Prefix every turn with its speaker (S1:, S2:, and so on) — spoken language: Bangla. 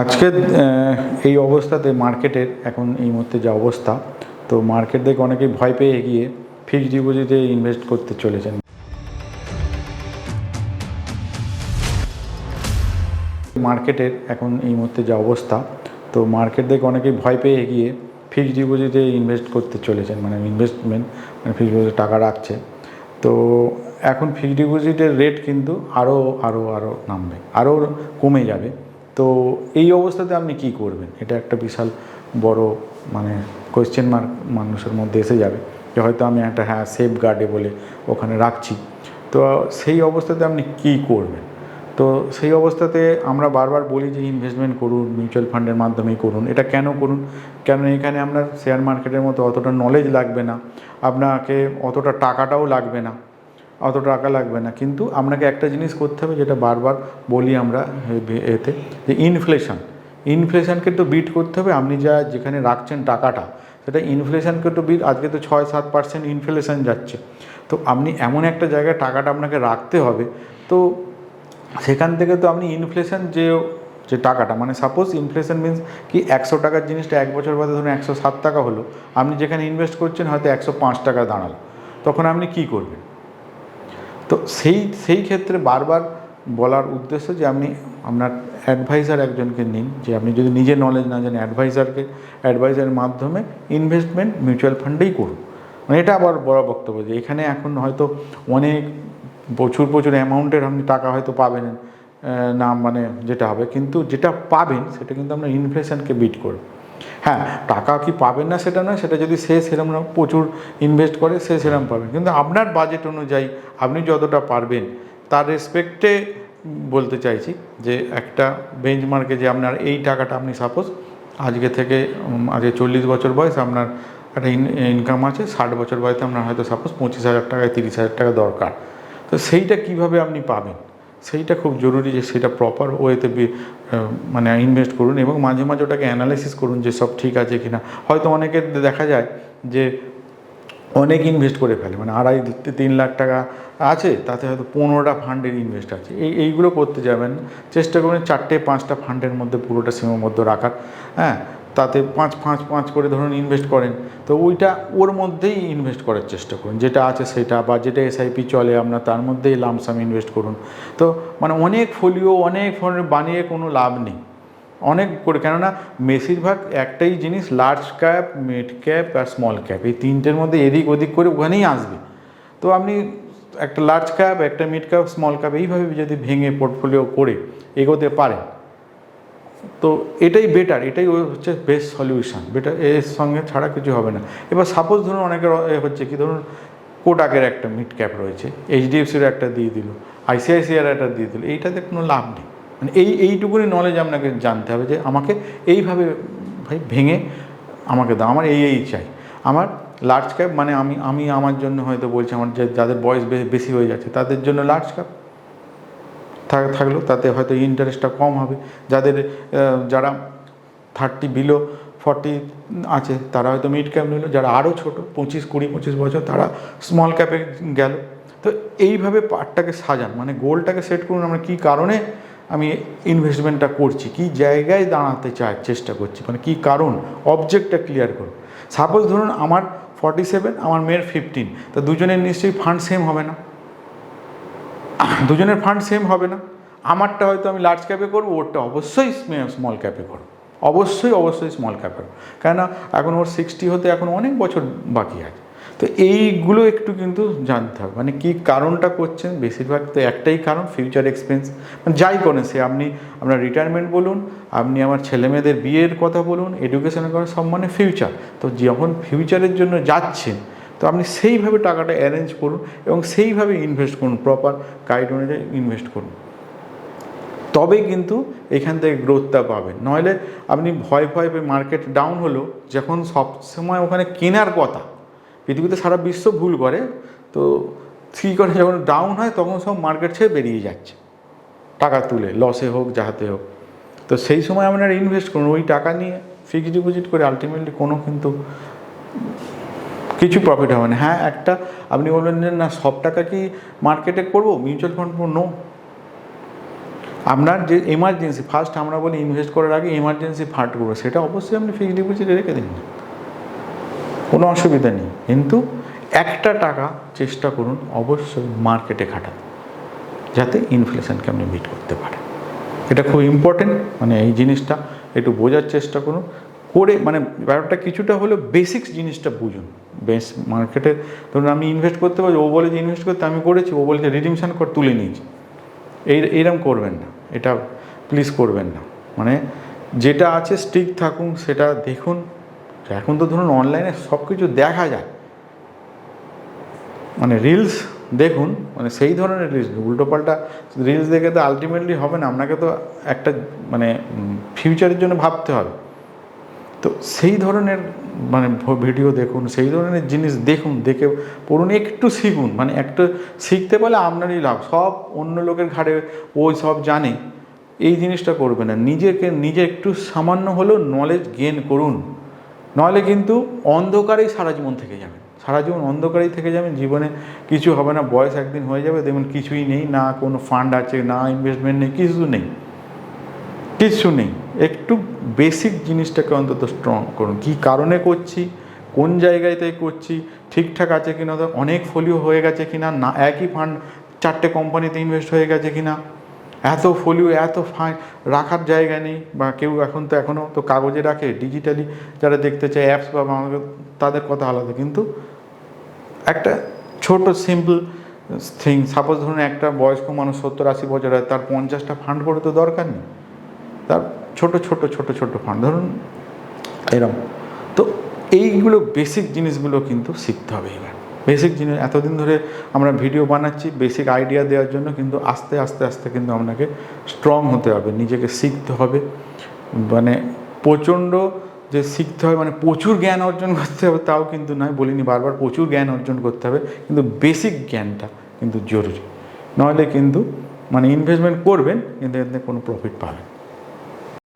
S1: আজকে এই অবস্থাতে মার্কেটের এখন এই মুহূর্তে যা অবস্থা, তো মার্কেট দেখে অনেকেই ভয় পেয়ে গিয়ে ফিক্সড ডিপোজিটে ইনভেস্ট করতে চলেছেন। মার্কেটের এখন এই মুহূর্তে যা অবস্থা, তো মার্কেট দেখে অনেকেই ভয় পেয়ে গিয়ে ফিক্সড ডিপোজিটে ইনভেস্ট করতে চলেছেন মানে ইনভেস্টমেন্ট মানে ফিক্সড ডিপোজিটে টাকা রাখছে। তো এখন ফিক্সড ডিপোজিটের রেট কিন্তু আরও আরও আরও নামবে আরও কমে যাবে। তো এই অবস্থাতে আপনি কি করবেন? এটা একটা বিশাল বড় মানে কোয়েশ্চেন মার্ক মানুষের মধ্যে এসে যাবে যে হয়তো আমি একটা হ্যাঁ সেফ গার্ডে বলে ওখানে রাখছি। তো সেই অবস্থাতে আপনি কি করবেন? তো সেই অবস্থাতে আমরা বারবার বলি যে ইনভেস্টমেন্ট করুন মিউচুয়াল ফান্ডের মাধ্যমেই করুন। এটা কেন করুন? কেন এখানে আপনার শেয়ার মার্কেটের মতো অতটা নলেজ লাগবে না? আপনাকে অতটা টাকাটাও লাগবে না। অত টাকা লাগবে না। কিন্তু আপনাকে একটা জিনিস করতে হবে, যেটা বারবার বলি আমরা এতে, যে ইনফ্লেশন ইনফ্লেশনকে তো বিট করতে হবে, আপনি যা যেখানে রাখছেন টাকাটা, সেটা ইনফ্লেশনকে তো বিট আজকে তো ছয় সাত পার্সেন্ট ইনফ্লেশন যাচ্ছে। তো আপনি এমন একটা জায়গায় টাকাটা আপনাকে রাখতে হবে, তো সেখান থেকে তো আপনি ইনফ্লেশন যে যে টাকাটা মানে সাপোজ ইনফ্লেশন মিন্স কি একশো টাকার জিনিসটা এক বছর বাদে ধরুন একশো সাত টাকা হলো, আপনি যেখানে ইনভেস্ট করছেন হয়তো একশো পাঁচ টাকা দাঁড়াল। তখন আপনি কি করবেন? তো সেই সেই ক্ষেত্রে বারবার বলার উদ্দেশ্য যে আপনি, আপনার অ্যাডভাইজার একজনকে নিন, যে আপনি যদি নিজে নলেজ না জানেন অ্যাডভাইজারকে অ্যাডভাইজারের মাধ্যমে ইনভেস্টমেন্ট মিউচুয়াল ফান্ডেই করুন। মানে এটা আবার বড় বক্তব্য যে এখানে এখন হয়তো অনেক প্রচুর প্রচুর অ্যামাউন্টের আপনি টাকা হয়তো পাবেন না মানে যেটা হবে, কিন্তু যেটা পাবেন সেটা কিন্তু আপনার ইনফ্লেশনকে বিট করবে। হ্যাঁ টাকা কি পাবেন না সেটা নয়, সেটা যদি সে সেরম প্রচুর ইনভেস্ট করে, সে সেরম পাবেন। কিন্তু আপনার বাজেট অনুযায়ী আপনি যতটা পারবেন, তার রেসপেক্টে বলতে চাইছি যে একটা বেঞ্চমার্কে যে আপনার এই টাকাটা আপনি সাপোজ আজকে থেকে আজকে চল্লিশ বছর বয়স, আপনার একটা ইনকাম আছে, ষাট বছর বয়সে আপনার হয়তো সাপোজ পঁচিশ হাজার টাকায়, তিরিশ হাজার টাকা দরকার। তো সেইটা কীভাবে আপনি পাবেন? সেইটা খুব জরুরি যে সেটা প্রপার ওয়েতে মানে ইনভেস্ট করুন এবং মাঝে মাঝে ওটাকে অ্যানালাইসিস করুন যে সব ঠিক আছে কিনা। হয়তো অনেকের দেখা যায় যে অনেক ইনভেস্ট করে ফেলে মানে আড়াই তিন লাখ টাকা আছে, তাতে হয়তো পনেরোটা ফান্ডের ইনভেস্ট আছে। এই, এইগুলো করতে যাবেন, চেষ্টা করুন চারটে, পাঁচটা ফান্ডের মধ্যে পুরোটা সীমাবদ্ধ রাখার হ্যাঁ? তাতে পাঁচ পাঁচ পাঁচ করে ধরুন ইনভেস্ট করেন, তো ওইটা ওর মধ্যেই ইনভেস্ট করার চেষ্টা করুন, যেটা আছে সেটা বা যেটা এসআইপি চলে আপনার তার মধ্যেই লামসাম ইনভেস্ট করুন। তো মানে অনেক ফোলিও অনেক ফোন বানিয়ে কোনো লাভ নেই। অনেক করে, কেননা বেশিরভাগ একটাই জিনিস লার্জ ক্যাপ মিড ক্যাপ আর স্মল ক্যাপ এই তিনটের মধ্যে এদিক ওদিক করে ওখানেই আসবে। তো আপনি একটা লার্জ ক্যাপ একটা মিড ক্যাপ স্মল ক্যাপ এইভাবে যদি ভেঙে পোর্টফোলিও করে এগোতে পারেন তো এটাই বেটার এটাই হচ্ছে বেস্ট সলিউশন বেটার এর সঙ্গে ছাড়া কিছু হবে না। এবার সাপোজ ধরুন অনেকের হচ্ছে কি, ধরুন কোটাকের একটা মিড ক্যাপ রয়েছে এইচডিএফসির একটা দিয়ে দিল আইসিআইসিআর একটা দিয়ে দিল, এইটাতে কোনো লাভ নেই। মানে এই, এইটুকুনি নলেজ আপনাকে জানতে হবে যে আমাকে এইভাবে ভাই ভেঙে আমাকে দাও, আমার এই এই চাই। আমার লার্জ ক্যাপ মানে আমি আমি আমার জন্য হয়তো বলছি, আমার যাদের বয়স বেশি হয়ে যাচ্ছে, তাদের জন্য লার্জ ক্যাপ থাকল, তাতে হয়তো ইন্টারেস্টটা কম হবে। যাদের যারা থার্টি বিলো ফর্টি আছে, তারা হয়তো মিড ক্যাপ নিল। যারা আরও ছোট, পঁচিশ, কুড়ি, পঁচিশ বছর, তারা স্মল ক্যাপে গেল। তো এইভাবে পার্টটাকে সাজান মানে গোলটাকে সেট করুন। আমরা কী কারণে আমি ইনভেস্টমেন্টটা করছি? কী জায়গায় দাঁড়াতে চাই, চেষ্টা করছি? মানে কী কারণ? অবজেক্টটা ক্লিয়ার করুন। সাপোজ ধরুন আমার ফর্টি সেভেন আমার মেয়ের ফিফটিন তো দুজনের নিশ্চয়ই ফান্ড সেম হবে না। দুজনের ফান্ড সেম হবে না। আমারটা হয়তো আমি লার্জ ক্যাপে করব, ওরটা অবশ্যই স্মল ক্যাপে করব। অবশ্যই অবশ্যই স্মল ক্যাপে কেননা এখন ওর সিক্সটি হতে এখন অনেক বছর বাকি আছে। তো এইগুলো একটু কিন্তু জানতে হবে। মানে কী কারণটা করছেন? বেশিরভাগ তো একটাই কারণ ফিউচার এক্সপেন্স মানে যাই করেন সে, আপনি আপনার রিটায়ারমেন্ট বলুন, আপনি আমার ছেলেমেয়েদের বিয়ের কথা বলুন এডুকেশনের কথা, সব মানে ফিউচার তো যখন ফিউচারের জন্য যাচ্ছেন তো আপনি সেইভাবে টাকাটা অ্যারেঞ্জ করুন এবং সেইভাবে ইনভেস্ট করুন প্রপার গাইড অনুযায়ী ইনভেস্ট করুন। তবেই কিন্তু এখান থেকে গ্রোথটা পাবেন। নইলে আপনি ভয় ভয় পেয়ে মার্কেট ডাউন হলো যখন সব সময় ওখানে কেনার কথা, পৃথিবীতে সারা বিশ্ব ভুল করে, তো কী করে যখন ডাউন হয় তখন সব মার্কেট ছেড়ে বেরিয়ে যাচ্ছে। টাকা তুলে লসে হোক, যাহাতে হোক। তো সেই সময় আপনারা ইনভেস্ট করুন। ওই টাকা নিয়ে ফিক্সড ডিপোজিট করে আলটিমেটলি কোনো কিন্তু কিছু প্রফিট হবে না। হ্যাঁ একটা আপনি বলবেন যে, না, সব টাকা কি মার্কেটে করব? মিউচুয়াল ফান্ড নো আপনার যে এমার্জেন্সি ফার্স্ট আমরা বলি ইনভেস্ট করার আগে এমার্জেন্সি ফান্ড করব। সেটা অবশ্যই আপনি ফিক্সড ডিপোজিটে রেখে দিন। কোনো অসুবিধা নেই। কিন্তু একটা টাকা চেষ্টা করুন অবশ্যই মার্কেটে খাটাতে, যাতে ইনফ্লেশনকে আপনি বিট করতে পারেন। এটা খুব ইম্পর্টেন্ট মানে এই জিনিসটা একটু বোঝার চেষ্টা করুন। করে মানে ব্যাপারটা কিছুটা হলেও বেসিক্স জিনিসটা বুঝুন। বেশ মার্কেটে। ধরুন আমি ইনভেস্ট করতে পারি, ও বলে যে ইনভেস্ট করতে, আমি করেছি, ও বলছে রিডিমশন কর, তুলে নিয়েছি এই এইরকম করবেন না। এটা প্লিজ করবেন না। মানে যেটা আছে স্টিক থাকুন, সেটা দেখুন। এখন তো ধরুন অনলাইনে সব কিছু দেখা যায়। মানে রিলস দেখুন মানে সেই ধরনের রিলস উল্টোপাল্টা রিলস দেখে তো আলটিমেটলি হবে না। আপনাকে তো একটা মানে ফিউচারের জন্য ভাবতে হবে। তো সেই ধরনের মানে ভিডিও দেখুন, সেই ধরনের জিনিস দেখুন, দেখে পড়ুন, একটু শিখুন। মানে একটু শিখতে পারলে আপনারই লাভ। সব অন্য লোকের ঘাড়ে ওই সব জানে। এই জিনিসটা করবে না। নিজেকে, নিজে একটু সামান্য হলেও নলেজ গেন করুন। নাহলে কিন্তু অন্ধকারেই সারা জীবন থেকে যাবেন। সারা জীবন অন্ধকারেই থেকে যাবেন। জীবনে কিছু হবে না। বয়স একদিন হয়ে যাবে। দেখবেন কিছুই নেই, না কোনো ফান্ড আছে, না ইনভেস্টমেন্ট নেই, কিছু নেই। কিছু নেই। একটু বেসিক জিনিসটাকে অন্তত স্ট্রং করুন। কী কারণে করছি? কোন জায়গাতে করছি? ঠিকঠাক আছে কিনা? তো অনেক ফলিও হয়ে গেছে কিনা? না, একই ফান্ড চারটে কোম্পানিতে ইনভেস্ট হয়ে গেছে কিনা? এত ফলিও এত রাখার জায়গা নেই বা কেউ এখন তো এখনও তো কাগজে রাখে। ডিজিটালি যারা দেখতে চায় অ্যাপস বা তাদের কথা আলাদা। কিন্তু একটা ছোট সিম্পল থিং সাপোজ ধরুন একটা বয়স্ক মানুষ সত্তর আশি বছর হয়, তার পঞ্চাশটা ফান্ড করে তো দরকার নেই। তার ছোট ছোট ছোট ছোট ফান্ড ধরুন এরকম তো এইগুলো বেসিক জিনিসগুলো কিন্তু শিখতে হবে এবার। বেসিক জিনিস এতদিন ধরে আমরা ভিডিও বানাচ্ছি বেসিক আইডিয়া দেওয়ার জন্য কিন্তু আস্তে আস্তে আস্তে কিন্তু আপনাকে স্ট্রং হতে হবে নিজেকে শিখতে হবে। মানে প্রচণ্ড যে শিখতে হবে মানে প্রচুর জ্ঞান অর্জন করতে হবে তাও কিন্তু নয় বলিনি বারবার প্রচুর জ্ঞান অর্জন করতে হবে কিন্তু বেসিক জ্ঞানটা কিন্তু জরুরি। নাহলে কিন্তু মানে ইনভেস্টমেন্ট করবেন কিন্তু এতে কোনো প্রফিট পাবেন না।